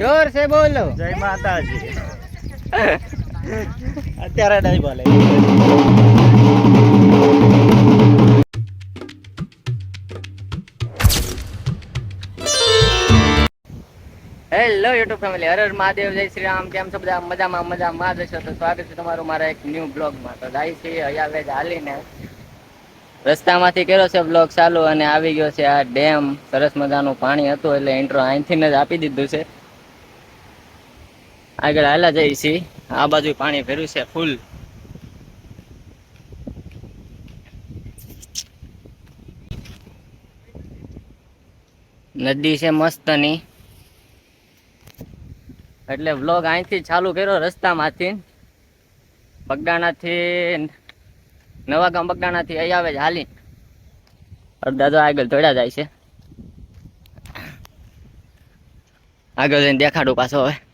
જોર સે બોલો. જય માતાજી. અત્યારે નહીં બોલે. હેલો યુટ્યુબ ફેમિલી હર હર મહાદેવ જય શ્રી રામ. કેમ છો? બધા મજામાં મજામાં જ છો તો સ્વાગત છે તમારું મારા એક ન્યૂ બ્લોગમાં તો જાય છે અહીંયા વેજ હાલીને. રસ્તામાંથી કર્યો છે બ્લોગ ચાલુ અને આવી ગયો છે આ ડેમ સરસ મજાનું પાણી હતું એટલે ઇન્ટ્રો અહીંથી જ આપી દીધું છે. આગળ હાલા જઈએ છીએ આ બાજુ પાણી ભર્યું છે ફૂલ નદી છે મસ્તની. એટલે વ્લોગ અહીંથી ચાલુ કર્યો રસ્તામાંથી. બગડાણાથી નવા ગામ બગડાણાથી અહીં આવે હાલી. અડધા તો આગળ દોડ્યા જાય છે. આગળ જઈને દેખાડું પાછો હવે.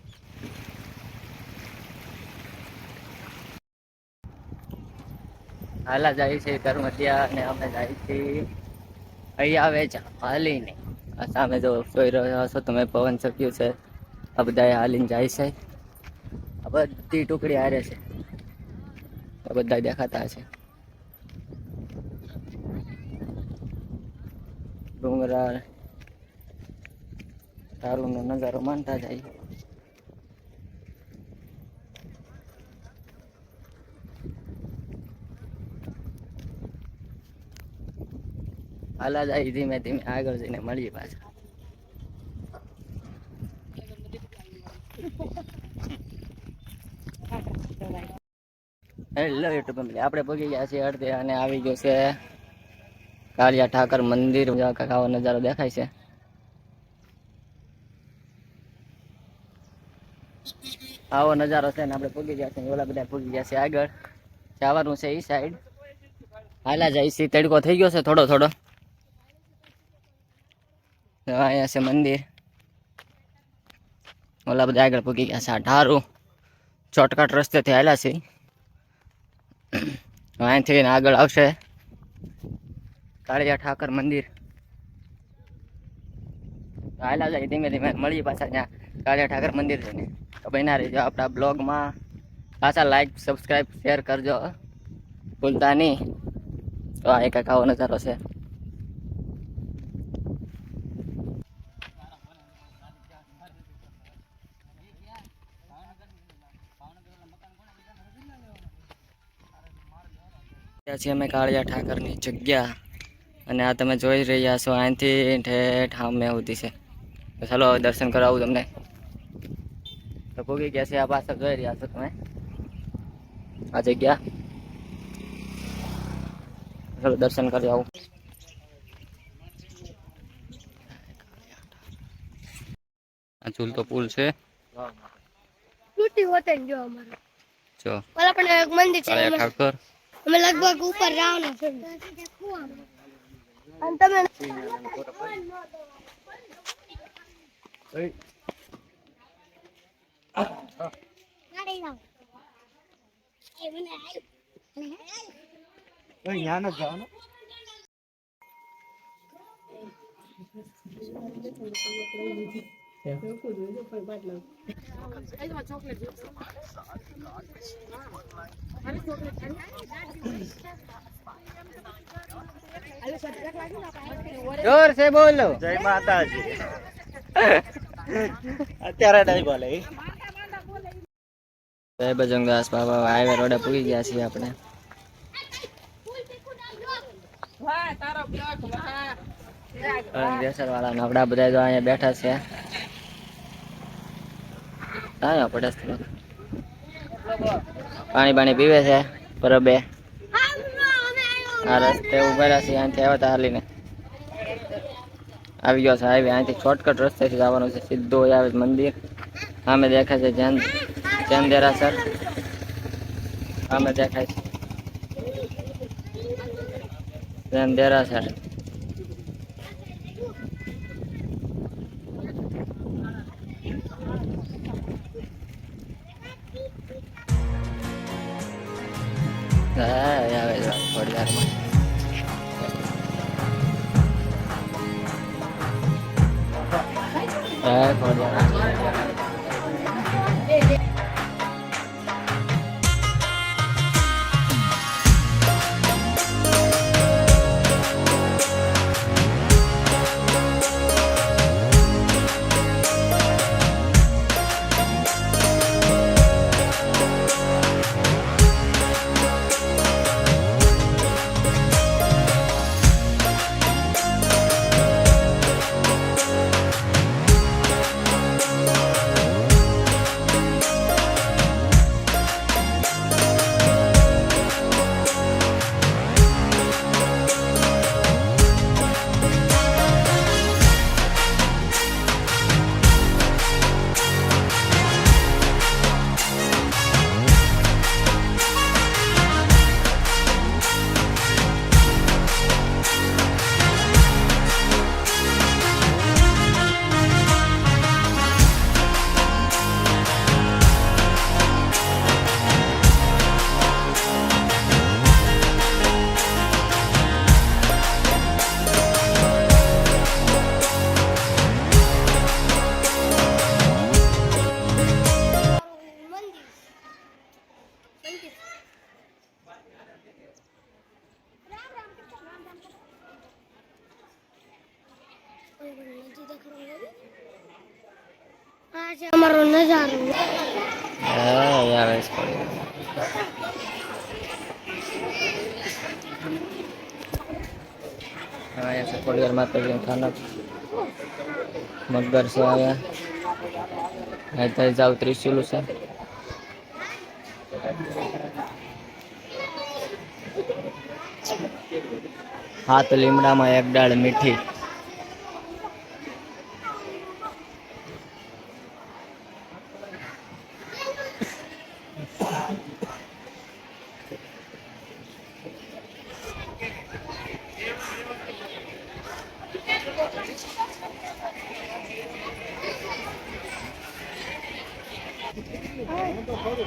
હાલા જાય છે કરમતિયા અને અમે જાય છીએ અહીં આવે છે હાલીને. આ સામે જો જોઈ રહ્યો છો તમે પવન શક્યું છે. આ બધા હાલીને જાય છે. આ બધી ટુકડી હારે છે. આ બધા દેખાતા છે. ડુંગરા તારુનો નજારો માનતા જાય. હાલા જાય ધીમે ધીમે આગળ જઈને મળીએ પાછા. હેલો યુટ્યુબ ફેમિલી, આપણે પગી ગયા છીએ અડધે અને આવી ગયો છે કાળિયા ઠાકર મંદિર. આવો નજારો દેખાય છે. આવો નજારો છે ને આપણે પગી ગયા છીએ, ઓલા બધા પગી ગયા છે આગળ. જવાનું છે એ સાઈડ હાલા જાય છે તડકો થઈ ગયો છે થોડો થોડો. અહીંયા છે મંદિર. ઓલા બધા આગળ પૂકી ગયા છે આ ઢારું શોર્ટકટ રસ્તેથી આવેલા છે. અહીંથી આગળ આવશે. કાળિયા ઠાકર મંદિર. આવેલા જાય ધીમે ધીમે મળીએ પાછા ત્યાં કાળિયા ઠાકર મંદિર છે ને. તો બન્યા રહીજો આપણા બ્લોગમાં. પાછા લાઈક સબસ્ક્રાઈબ શેર કરજો. ભૂલતા નહીં. તો આ એક આવો નજારો છે. ગયા છીએ અમે કાળિયા ઠાકરની જગ્યા. અને આ તમે જોઈ રહ્યા છો અહીંથી ઠેઠ સામે સુધી છે. તો ચાલો દર્શન કરાવું તમને. તો ભોગી ગયા છે આ પાછળ જોઈ રહ્યા છો તમે. આ જગ્યા. ચાલો દર્શન કરી આવું. આ ઝૂલતો પુલ છે. તૂટી હોતે જો અમારો. જો. ઓલા પણ એક મંદિર છે ઠાકર. અમે લગભગ ઉપર રાવના છે. અને તમે જ્ઞાન જ જવાનું જોર સે બોલો. જય માતાજી. અત્યારે નહીં બોલે. જય બજરંગદાસ બાબા હાઈવે રોડે પૂરી ગયા છીએ આપણે. દેસર વાળા નબળા બધા જો અહીંયા બેઠા છે. આવ્યા પડે પાણી પાણી પીવે છે, બરોબર. આ રસ્તે ઊભા રહ્યા છીએ, અહીંથી આવ્યા હતા હાલીને. આવી ગયો છે, હાઈવે. અહીંથી શોર્ટકટ રસ્તેથી જવાનું છે, સીધો આવે મંદિર. સામે દેખાય છે જૈન જૈન દેરાસર. સામે દેખાય છે. જૈન દેરાસર. હા આવે થોડી વારમાં હા થોડી વાર આ છે અમારો નજારો હા યાર એસ પડી હા યાર સકોડિયર માતાજી ખાનક મગર છે આયા હા ત્યાં જાવ ત્રિશુલ છે હાથ લીમડામાં એક ડાળ મીઠી. હું તો ખરું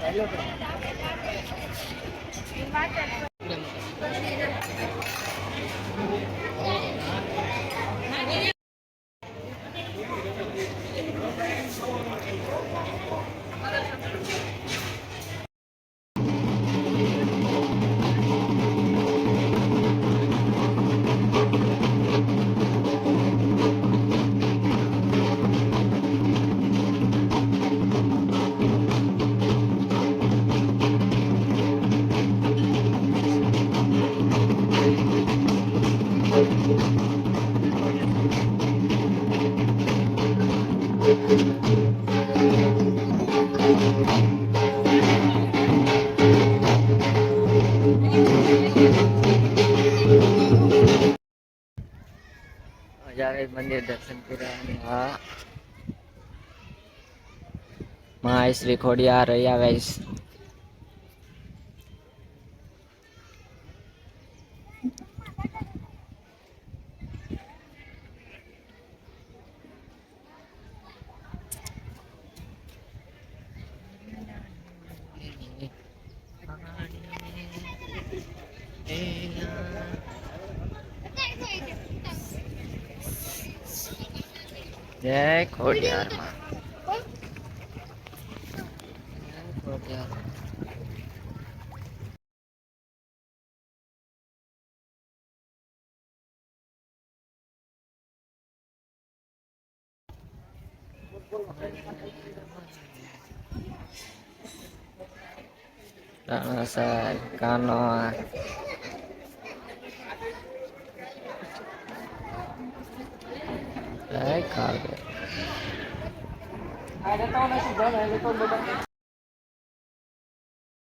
જ્યારે મંદિર દર્શન કર્યા હા મા શ્રી ખોડિયા રહ્યા વેશ જય ખોડિયાર માં ખોડિયાર રણસર કાનો જય ખાર